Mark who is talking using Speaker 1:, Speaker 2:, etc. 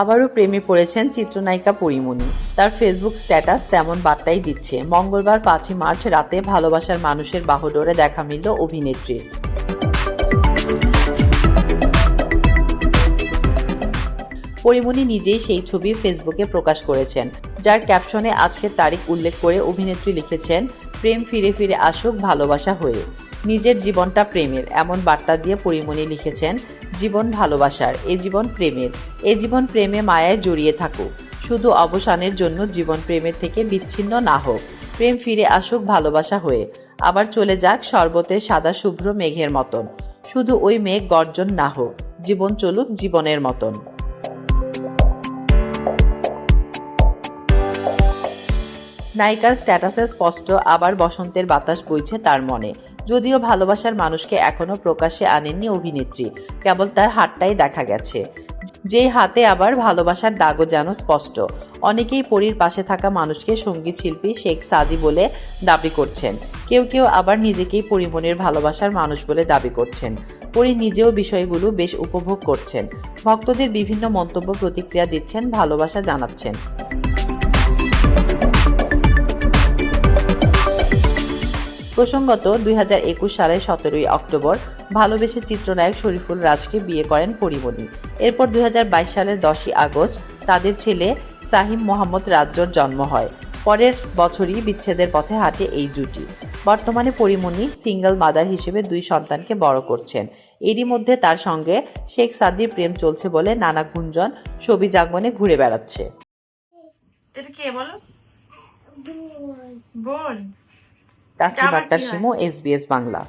Speaker 1: আবারও প্রেমে পড়েছেন চিত্রনায়িকা পরিমণি। তার ফেসবুক স্ট্যাটাস তেমন বার্তাই দিচ্ছে। মঙ্গলবার পাঁচই মার্চ রাতে ভালোবাসার মানুষের বাহুডোরে দেখা মিলল অভিনেত্রীর। পরিমণি নিজেই সেই ছবি ফেসবুকে প্রকাশ করেছেন, যার ক্যাপশনে আজকের তারিখ উল্লেখ করে অভিনেত্রী লিখেছেন, প্রেম ফিরে ফিরে আসুক ভালোবাসা হয়ে। নিজের জীবনটা প্রেমের, এমন বার্তা দিয়ে পরিমণি লিখেছেন, জীবন ভালোবাসার, এ জীবন প্রেমের, এ জীবন প্রেমে মায়ায় জড়িয়ে থাকুক, শুধু অবসানের জন্য জীবন প্রেমের থেকে বিচ্ছিন্ন না হোক, প্রেম ফিরে আসুক ভালোবাসা হয়ে, আবার চলে যাক শরবতের সাদা শুভ্র মেঘের মতন, শুধু ওই মেঘ গর্জন না হোক, জীবন চলুক জীবনের মতন। নায়িকার স্ট্যাটাসে স্পষ্ট আবার বসন্তের বাতাস বইছে তার মনে। যদিও ভালোবাসার মানুষকে এখনও প্রকাশ্যে আনেননি অভিনেত্রী, কেবল তার হাতটাই দেখা গেছে। যেই হাতে আবার ভালোবাসার দাগও যেন স্পষ্ট। অনেকেই পরীর পাশে থাকা মানুষকে সংগীত শিল্পী শেখ সাদি বলে দাবি করছেন। কেউ কেউ আবার নিজেকেই পরিমণের ভালোবাসার মানুষ বলে দাবি করছেন। পরি নিজেও বিষয়গুলো বেশ উপভোগ করছেন। ভক্তদের বিভিন্ন মন্তব্য প্রতিক্রিয়া দিচ্ছেন, ভালোবাসা জানাচ্ছেন। প্রসঙ্গত দুই হাজার একুশ সালের সতেরোই অক্টোবর ভালোবেসে চিত্রনায়ক শরীফুল রাজকে বিয়ে করেন পরিমণি। এরপর দুই হাজার বাইশ সালের দশই আগস্ট তাদের ছেলে সাহিম মোহাম্মদ রাজ্যর জন্ম হয়। পরের বছরই বিচ্ছেদের পথে হাঁটে এই জুটি। বর্তমানে পরিমণি সিঙ্গল মাদার হিসেবে দুই সন্তানকে বড় করছেন। এরই মধ্যে তার সঙ্গে শেখ সাদির প্রেম চলছে বলে নানা গুঞ্জন ছবি জাগমনে ঘুরে বেড়াচ্ছে।
Speaker 2: এটা কে বলো? বোন।
Speaker 1: তাসলিম আক্তার? শিমু এসবিএস বাংলা